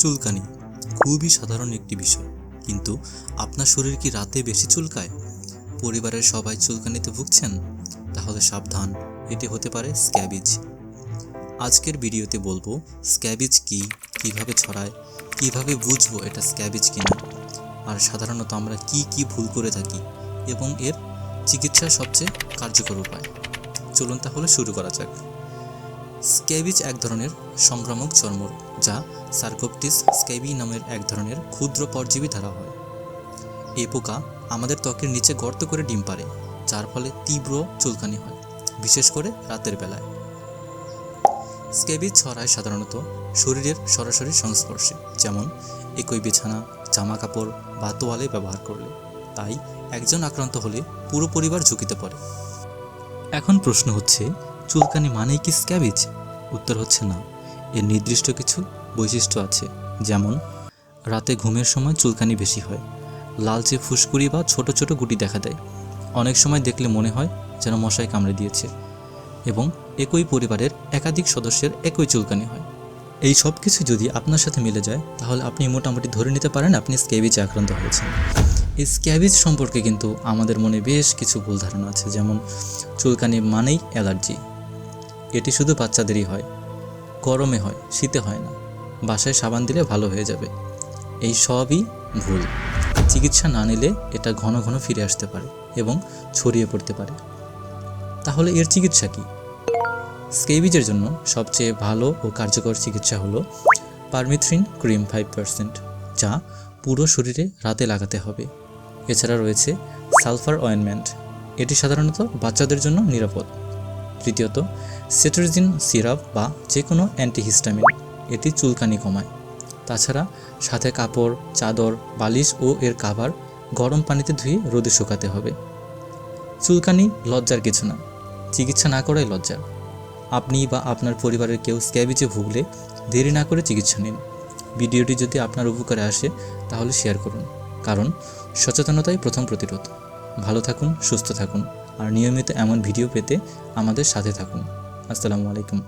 চুলকানি খুবই সাধারণ একটি বিষয়। কিন্তু আপনার শরীর কি রাতে বেশি চুলকায়? পরিবারের সবাই চুলকানিতে ভুগছেন? তাহলে সাবধান, এটি হতে পারে স্ক্যাবিজ। আজকের ভিডিওতে বলব, স্ক্যাবিজ কি, কীভাবে ছড়ায়, কীভাবে বুঝব এটা স্ক্যাবিজ কিনা? আর সাধারণত আমরা কি কি ভুল করে থাকি? এবং এর চিকিৎসার সবচেয়ে কার্যকর উপায়? চলুন তাহলে শুরু করা যাক। স্ক্যাবিজ এক ধরনের সংক্রামক চর্মরোগ, যা সার্কোপটিস স্কেবি নামের এক ধরনের ক্ষুদ্র পরজীবী দ্বারা হয়। এই পোকা আমাদের ত্বকের নিচে গর্ত করে ডিম পারে যার ফলে তীব্র চুলকানি হয়, বিশেষ করে রাতের বেলায়। স্কেবিজ ছড়ায় সাধারণত শরীরের সরাসরি সংস্পর্শে, যেমন একই বিছানা, জামা কাপড় বা তোয়ালে ব্যবহার করলে। তাই একজন আক্রান্ত হলে পুরো পরিবার ঝুঁকিতে পড়ে। এখন প্রশ্ন হচ্ছে চুলকানি মানেই কি স্ক্যাবিজ উত্তর হচ্ছে না। এর নির্দিষ্ট কিছু বৈশিষ্ট্য আছে, যেমন রাতে ঘুমের সময় চুলকানি বেশি হয়, লালচে ফুসকুড়ি বা ছোট ছোট গুটি দেখা দেয়। অনেক সময় দেখলে মনে হয় যেন মশায় কামড়ে দিয়েছে এবং একই পরিবারের একাধিক সদস্যের একই চুলকানি হয়। এই সব কিছু যদি আপনার সাথে মিলে যায়, তাহলে আপনি মোটামুটি ধরে নিতে পারেন আপনি স্ক্যাবিজে আক্রান্ত হয়েছেন। এই স্ক্যাবিজ সম্পর্কে কিন্তু আমাদের মনে বেশ কিছু ভুল ধারণা আছে, যেমন চুলকানি মানেই অ্যালার্জি। এটি শুধু বাচ্চাদেরই হয়। গরমে হয়, শীতে হয় না। বাসায় সাবান দিলে ভালো হয়ে যাবে। এই সবই ভুল। চিকিৎসা না নিলে এটা ঘন ঘন ফিরে আসতে পারে এবং ছড়িয়ে পড়তে পারে। তাহলে এর চিকিৎসা কী? স্কেবিজের জন্য সবচেয়ে ভালো ও কার্যকর চিকিৎসা হলো পারমিথ্রিন ক্রিম ফাইভ পার্সেন্ট, যা পুরো শরীরে রাতে লাগাতে হবে। এছাড়া রয়েছে সালফার অয়েনমেন্ট। এটি সাধারণত বাচ্চাদের জন্য নিরাপদ। তৃতীয়ত, সেট্রিজিন সিরাপ বা যে কোনো অ্যান্টিহিস্টামিন এটি চুলকানি কমায়। তাছাড়া, সাথে কাপড়, চাদর, বালিশ ও এর কাভার গরম পানিতে ধুয়ে রোদে শুকাতে হবে। চুলকানি লজ্জার কিছু না, চিকিৎসা না করাই লজ্জা আপনি বা আপনার পরিবারের কেউ স্ক্যাবিজে ভুগলে দেরি না করে চিকিৎসা নিন। ভিডিওটি যদি আপনার উপকারে আসে, তাহলে শেয়ার করুন। কারণ, সচেতনতাই প্রথম প্রতিরোধ। ভালো থাকুন, সুস্থ থাকুন। আর নিয়মিত এমন ভিডিও পেতে আমাদের সাথে থাকুন। আসসালামু আলাইকুম।